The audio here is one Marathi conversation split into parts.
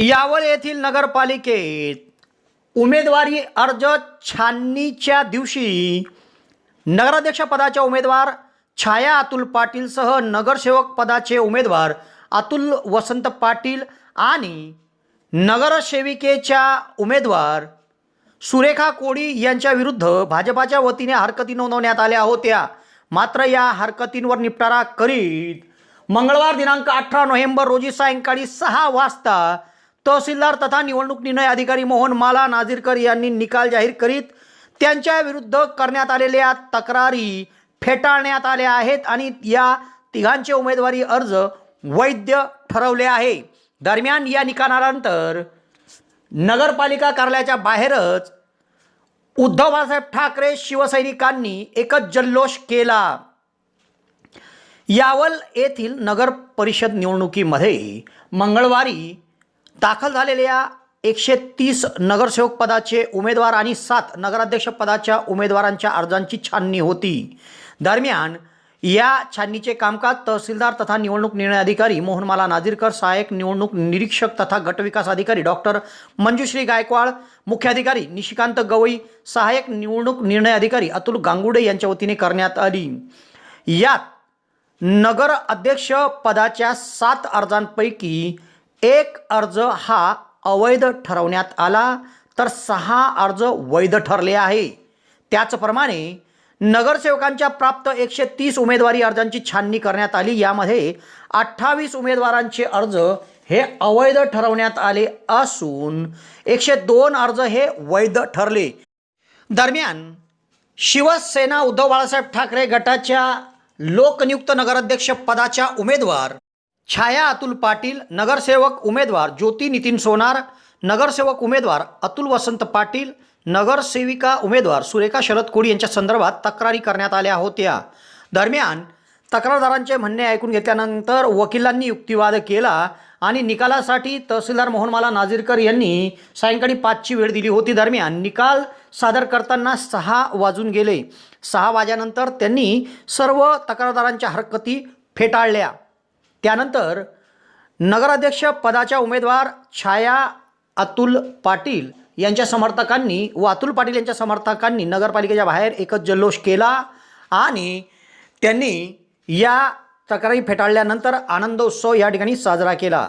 यावल येथील नगरपालिकेत उमेदवारी अर्ज छाननीच्या दिवशी नगराध्यक्षपदाच्या उमेदवार छाया अतुल पाटीलसह नगरसेवक पदाचे उमेदवार अतुल वसंत पाटील आणि नगरसेविकेच्या उमेदवार सुरेखा कोळी यांच्या विरुद्ध भाजपाच्या वतीने हरकती नोंदवण्यात आल्या होत्या. मात्र या हरकतींवर निपटारा करीत मंगळवार दिनांक अठरा नोव्हेंबर रोजी सायंकाळी सहा वाजता तहसीलदार तथा निवडणूक निर्णय अधिकारी मोहन माला नाझीरकर यांनी निकाल जाहीर करीत त्यांच्या विरुद्ध करण्यात आलेल्या तक्रारी फेटाळण्यात आल्या आहेत आणि या तिघांचे उमेदवारी अर्ज वैध ठरवले आहे. दरम्यान या निकालानंतर नगरपालिका कार्यालयाच्या बाहेरच उद्धव बाळासाहेब ठाकरे शिवसैनिकांनी एकच जल्लोष केला. यावल येथील नगर परिषद निवडणुकीमध्ये मंगळवारी दाखल झालेल्या एकशे तीस नगरसेवक पदाचे उमेदवार आणि सात नगराध्यक्ष पदाच्या उमेदवारांच्या अर्जांची छाननी होती. दरम्यान या छाननीचे कामकाज तहसीलदार तथा निवडणूक निर्णय अधिकारी मोहनमाला नाझीरकर सहाय्यक निवडणूक निरीक्षक तथा गटविकास अधिकारी डॉक्टर मंजुश्री गायकवाड मुख्याधिकारी निशिकांत गवई सहाय्यक निवडणूक निर्णय अधिकारी अतुल गांगुडे यांच्या वतीने करण्यात आली. यात नगर अध्यक्ष पदाच्या सात अर्जांपैकी एक अर्ज हा अवैध ठरवण्यात आला तर सहा अर्ज वैध ठरले आहे. त्याचप्रमाणे नगरसेवकांच्या प्राप्त एकशे तीस उमेदवारी अर्जांची छाननी करण्यात आली. यामध्ये अठ्ठावीस उमेदवारांचे अर्ज हे अवैध ठरवण्यात आले असून एकशे दोन अर्ज हे वैध ठरले. दरम्यान शिवसेना उद्धव बाळासाहेब ठाकरे गटाच्या लोकनियुक्त नगराध्यक्ष पदाच्या उमेदवार छाया अतुल पाटील नगरसेवक उमेदवार ज्योती नितीन सोनार नगरसेवक उमेदवार अतुल वसंत पाटील नगरसेविका उमेदवार सुरेखा शरद कोळी यांच्या संदर्भात तक्रारी करण्यात आल्या होत्या. दरम्यान तक्रारदारांचे म्हणणे ऐकून घेतल्यानंतर वकिलांनी युक्तिवाद केला आणि निकालासाठी तहसीलदार मोहनमाला नाझीरकर यांनी सायंकाळी पाचची वेळ दिली होती. दरम्यान निकाल सादर करताना सहा वाजून गेले. सहा वाजेनंतर त्यांनी सर्व तक्रारदारांच्या हरकती फेटाळल्या. त्यानंतर नगराध्यक्ष पदाच्या उमेदवार छाया अतुल पाटील यांच्या समर्थकांनी व अतुल पाटील यांच्या समर्थकांनी नगरपालिकेच्या बाहेर एकच जल्लोष केला आणि त्यांनी या तक्रारी फेटाळल्यानंतर आनंदोत्सव या ठिकाणी साजरा केला.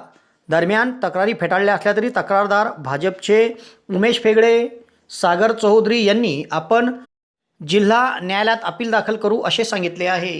दरम्यान तक्रारी फेटाळल्या असल्या तरी तक्रारदार भाजपचे उमेश फेगडे सागर चौधरी यांनी आपण जिल्हा न्यायालयात अपील दाखल करू असे सांगितले आहे.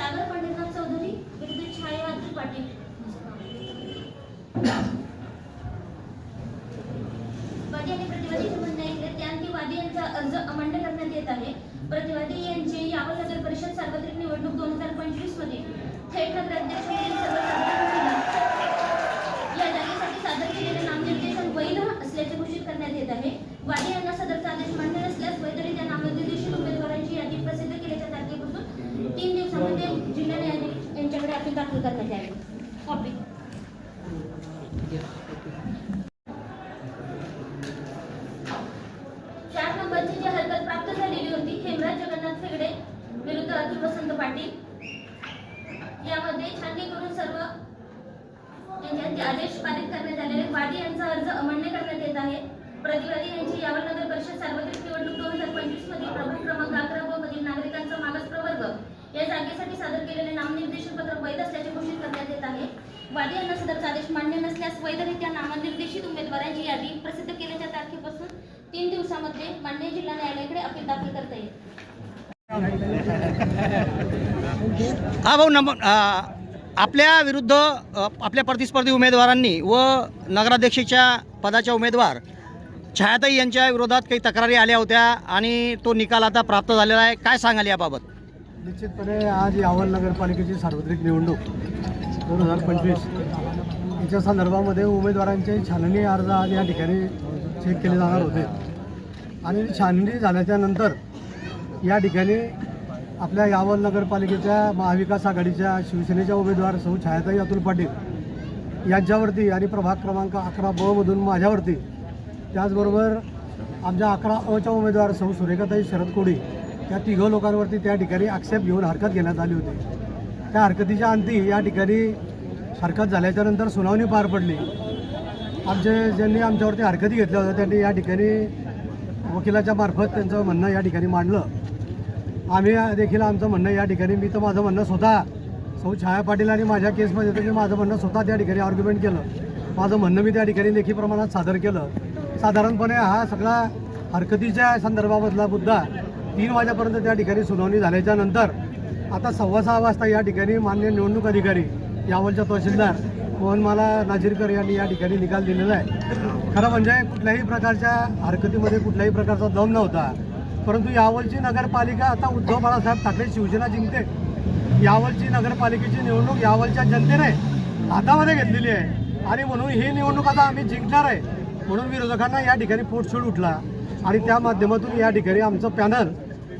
सागर पंडितनाथ चौधरी विरुद्ध छायावादी पाटील. वादी आणि प्रतिवादीचे म्हणणे आहे की त्याअंती वादी यांचा अर्ज अमान्य करण्यात येत आहे. प्रतिवादी यांचे यावल नगर परिषद सार्वत्रिक निवडणूक दोन हजार पंचवीसमध्ये थेट नगराध्यक्ष म्हणून सर्वसाधारण या जागेसाठी सादर केलेले नामनिर्देशन वैध असल्याचे घोषित करण्यात येत आहे वादी यांना सदरचा आदेश मान्य नसल्यास वैधरित्या नामनिर्देशित उमेदवारांची यादी प्रसिद्ध केल्याच्या तारखेपासून तीन दिवसामध्ये जिल्हा न्यायाधीश यांच्याकडे अपील दाखल करण्यात यावे कॉपी चार नंबरची जी हरकत प्राप्त झालेली होती हेमराज जगन्नाथ फेगडे विरुद्ध अतुल वसंत पाटील यामध्ये छाननी करून सर्व यांच्यावरती आदेश पारित करण्यात आलेले. वादी यांचा अर्ज अमान्य करण्यात येत आहे. प्रतिवादी यांची यावर नगर परिषद सार्वत्रिक निवडणूक दोन हजार पंचवीस मधील प्रभाग क्रमांक अकरा व मधील नागरिकांचा मागास प्रवर्ग या जागेसाठी सादर केलेले नामनिर्देशन पत्र वैध असल्याचे घोषित करण्यात येत आहे. वादी यांना सदरचा आदेश मान्य नसल्यास वैधरित्या नामनिर्देशित उमेदवारांची यादी प्रसिद्ध केल्याच्या तारखेपासून तीन दिवसामध्ये मान्य जिल्हा न्यायालयाकडे अपील दाखल करता येईल. हा भाऊ नम आपल्या विरुद्ध आपल्या प्रतिस्पर्धी उमेदवारांनी व नगराध्यक्षेच्या पदाच्या उमेदवार छायाताई यांच्या विरोधात काही तक्रारी आल्या होत्या आणि तो निकाल आता प्राप्त झालेला आहे. काय सांगाल याबाबत? निश्चितपणे आज यावल नगरपालिकेची सार्वत्रिक निवडणूक दोन हजार पंचवीस. याच्या संदर्भामध्ये उमेदवारांचे छाननी अर्ज आज या ठिकाणी चेक केले जाणार होते. आणि छाननी झाल्याच्यानंतर या ठिकाणी आपल्या यावल नगरपालिकेच्या महाविकास आघाडीच्या शिवसेनेच्या उमेदवार सौ छायाताई अतुल पाटील यांच्यावरती आणि प्रभाग क्रमांक अकरा ब मधून माझ्यावरती त्याचबरोबर आमच्या अकरा अच्या उमेदवार सौ सुरेखाताई शरद कोडी या तिघं लोकांवरती त्या ठिकाणी आक्षेप घेऊन हरकत घेण्यात आली होती. त्या हरकतीच्या अंती या ठिकाणी हरकत झाल्याच्यानंतर सुनावणी पार पडली. आमचे ज्यांनी आमच्यावरती हरकती घेतल्या होत्या त्यांनी या ठिकाणी वकिलाच्या मार्फत त्यांचं म्हणणं या ठिकाणी मांडलं. आम्ही देखील आमचं म्हणणं या ठिकाणी मी तर माझं म्हणणं स्वतः सौ छाया पाटील आणि माझ्या केसमध्ये तर मी माझं म्हणणं स्वतः त्या ठिकाणी आर्ग्युमेंट केलं. माझं म्हणणं मी त्या ठिकाणी लेखी प्रमाणात सादर केलं. साधारणपणे हा सगळा हरकतीच्या संदर्भामधला मुद्दा तीन वाजेपर्यंत त्या ठिकाणी सुनावणी झाल्याच्यानंतर आता सव्वा सहा वाजता या ठिकाणी मान्य निवडणूक अधिकारी यावलच्या तहसीलदार मोहनमाला नाजीरकर यांनी या ठिकाणी निकाल दिलेला आहे. खरं म्हणजे कुठल्याही प्रकारच्या हरकतीमध्ये कुठल्याही प्रकारचा दम नव्हता. परंतु यावलची नगरपालिका आता उद्धव बाळासाहेब ठाकरे शिवसेना जिंकते. यावलची नगरपालिकेची निवडणूक यावलच्या जनतेने हातामध्ये घेतलेली आहे. आणि म्हणून ही निवडणूक आता आम्ही जिंकणार आहे. म्हणून विरोधकांना या ठिकाणी पोटशोड उठला. आणि त्या माध्यमातून या ठिकाणी आमचं पॅनल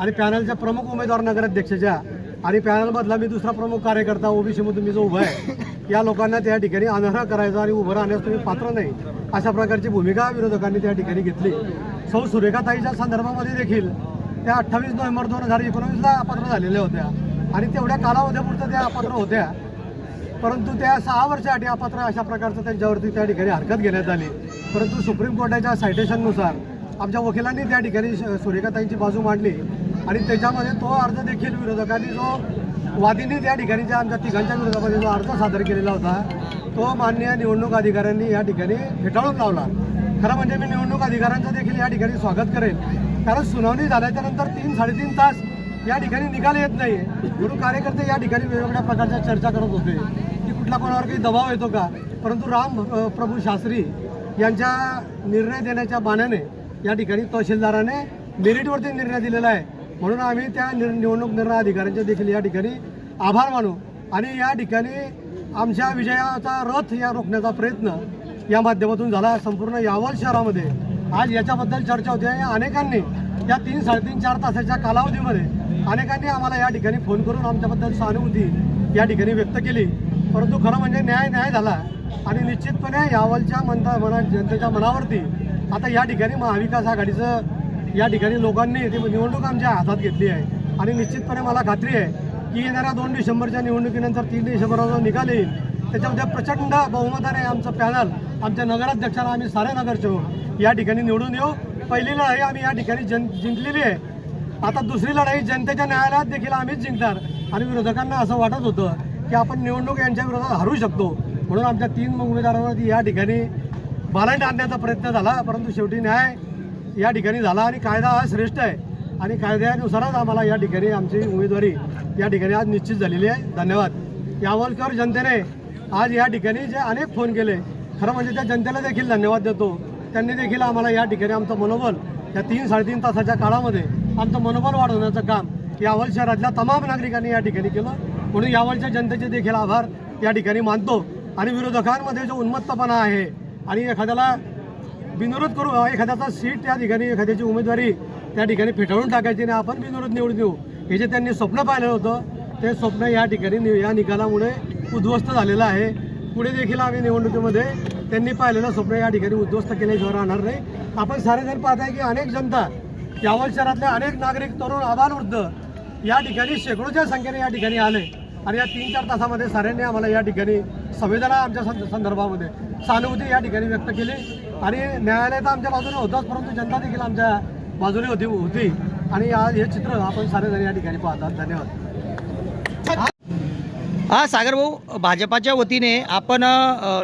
आणि पॅनलच्या प्रमुख उमेदवार नगराध्यक्षाच्या. आणि पॅनलमधला मी दुसरा प्रमुख कार्यकर्ता ओबीसीमधून मी जो उभा आहे या लोकांना त्या ठिकाणी अनर्ह करायचा आणि उभं राहण्यास तुम्ही पात्र नाही अशा प्रकारची भूमिका विरोधकांनी त्या ठिकाणी घेतली. सौ सुरेखाताईच्या संदर्भामध्ये देखील त्या अठ्ठावीस नोव्हेंबर दोन हजार एकोणवीसला अपात्र झालेल्या होत्या. आणि तेवढ्या कालावधीपुरतं त्या अपात्र होत्या. परंतु त्या सहा वर्षासाठी अपात्र अशा प्रकारचं त्यांच्यावरती त्या ठिकाणी हरकत घेण्यात आली. परंतु सुप्रीम कोर्टाच्या सायटेशननुसार आमच्या वकिलांनी त्या ठिकाणी श- सुरेखाताईंची बाजू मांडली. आणि त्याच्यामध्ये तो अर्ज देखील विरोधकांनी जो वादीने त्या ठिकाणी ज्या आमच्या तिघांच्या विरोधामध्ये जो अर्ज सादर केलेला होता तो मान्य निवडणूक अधिकाऱ्यांनी या ठिकाणी फेटाळून लावला. खरं म्हणजे मी निवडणूक अधिकाऱ्यांचं देखील या ठिकाणी स्वागत करेल कारण सुनावणी झाल्याच्यानंतर तीन साडेतीन तास या ठिकाणी निकाल येत नाही म्हणून कार्यकर्ते या ठिकाणी वेगवेगळ्या प्रकारच्या चर्चा करत होते. की कुठला कोणावर काही दबाव येतो का? परंतु राम प्रभू शास्त्री यांच्या निर्णय देण्याच्या बाण्याने या ठिकाणी तहसीलदाराने मेरिटवरती निर्णय दिलेला आहे. म्हणून आम्ही त्या निर निवडणूक निर्णय अधिकाऱ्यांचे देखील या ठिकाणी आभार मानू. आणि या ठिकाणी आमच्या विजयाचा रथ या रोखण्याचा प्रयत्न या माध्यमातून झाला संपूर्ण यावल शहरामध्ये. आज याच्याबद्दल चर्चा होते आणि अनेकांनी या तीन साडेतीन चार तासाच्या कालावधीमध्ये अनेकांनी आम्हाला या ठिकाणी फोन करून आमच्याबद्दल सहानुभूती या ठिकाणी व्यक्त केली. परंतु खरं म्हणजे न्याय न्याय झाला. आणि निश्चितपणे यावलच्या मनता मना जनतेच्या मनावरती आता या ठिकाणी महाविकास आघाडीचं या ठिकाणी लोकांनी ती निवडणूक आमच्या हातात घेतली आहे. आणि निश्चितपणे मला खात्री आहे की येणाऱ्या दोन डिसेंबरच्या निवडणुकीनंतर तीन डिसेंबरचा जो निकाल येईल त्याच्यामध्ये प्रचंड बहुमताने आमचं पॅनल आमच्या नगराध्यक्षाला आम्ही सारे नगरसेवक या ठिकाणी निवडून येऊ. पहिली लढाई आम्ही या ठिकाणी जन जिंकलेली आहे. आता दुसरी लढाई जनतेच्या न्यायालयात देखील आम्हीच जिंकणार. आणि विरोधकांना असं वाटत होतं की आपण निवडणूक यांच्या विरोधात हरू शकतो. म्हणून आमच्या तीन उमेदवारांवरती या ठिकाणी बालंट आणण्याचा प्रयत्न झाला. परंतु शेवटी न्याय या ठिकाणी झाला आणि कायदा हा श्रेष्ठ आहे. आणि कायद्यानुसारच आम्हाला या ठिकाणी आमची उमेदवारी या ठिकाणी आज निश्चित झालेली आहे. धन्यवाद. यावलकर जनतेने आज या ठिकाणी जे अनेक फोन केले खरं म्हणजे त्या जनतेला देखील धन्यवाद देतो. त्यांनी देखील आम्हाला या ठिकाणी आमचं मनोबल या तीन साडेतीन तासाच्या काळामध्ये आमचं मनोबल वाढवण्याचं काम यावल शहरातल्या तमाम नागरिकांनी या ठिकाणी केलं. म्हणून यावलच्या जनतेचे देखील आभार या ठिकाणी मानतो. आणि विरोधकांमध्ये जो उन्मत्तपणा आहे आणि एखाद्याला बिनविरोध करू एखाद्याचा सीट त्या ठिकाणी एखाद्याची उमेदवारी त्या ठिकाणी फेटाळून टाकायची आणि आपण बिनविरोध निवडून देऊ हे जे त्यांनी स्वप्न पाहिलं होतं ते स्वप्न या ठिकाणी या निकालामुळे उद्ध्वस्त झालेलं आहे. पुढे देखील आम्ही निवडणुकीमध्ये त्यांनी पाहिलेलं स्वप्न या ठिकाणी उद्ध्वस्त केल्याशिवाय राहणार नाही. आपण सारेजण पाहत आहे की अनेक जनता यावल शहरातले अनेक नागरिक तरुण आबालवृद्ध या ठिकाणी शेकडोच्या संख्येने या ठिकाणी आले. आणि या तीन चार तासामध्ये साऱ्यांनी आम्हाला या ठिकाणी संवेदना आमच्या संदर्भामध्ये सहानुभूती या ठिकाणी व्यक्त केली. आणि न्यायालय तर आमच्या बाजूने होताच परंतु जनता देखील आमच्या बाजूने होती होती. आणि आज हे चित्र आपण सारेजण या ठिकाणी पाहतात. धन्यवाद. हा सागर भाऊ भाजपाच्या वतीने आपण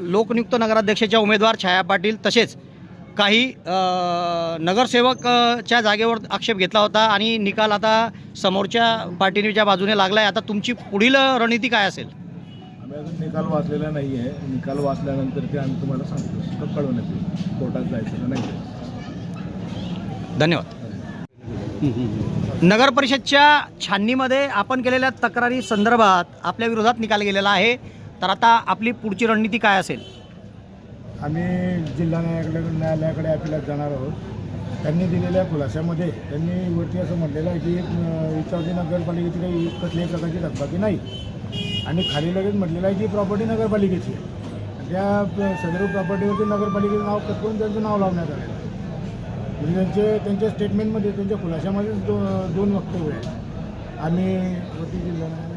लोकनियुक्त नगराध्यक्षाच्या उमेदवार छाया पाटील तसेच काही नगरसेवकच्या जागेवर आक्षेप घेतला होता आणि निकाल आता समोरच्या पार्टीच्या बाजूने लागला आहे आता तुमची पुढील रणनीती काय असेल? अजून निकाल वाचलेला नाही आहे निकाल वाचल्यानंतर ते आम्ही तुम्हाला सांगतो. कळवण्यात येईल. कोर्टात जायचं का नाही जायचं. धन्यवाद. नगर परिषदच्या छाननीमध्ये आपण केलेल्या तक्रारी संदर्भात आपल्या विरोधात निकाल गेलेला आहे. तर आता आपली पुढची रणनीती काय असेल? आम्ही जिल्हा न्यायालयाकडे न्यायालयाकडे अपिलात जाणार आहोत. त्यांनी दिलेल्या खुलाशामध्ये त्यांनी वरती असं म्हटलेलं आहे की अं, नगरपालिकेची काही कसल्याही प्रकारची थकबाकी नाही. आणि खाली लगेच म्हटलेलं आहे की प्रॉपर्टी नगरपालिकेची आहे. त्या प- सदर प्रॉपर्टीवरती नगरपालिकेचं नाव कटकून त्यांचं नाव लावण्यात आलेलं आहे? म्हणजे त्यांचे त्यांच्या स्टेटमेंटमध्ये त्यांच्या खुलाशामध्येच दो दोन वक्तव्य आहेत. आम्ही वरती जिल्हा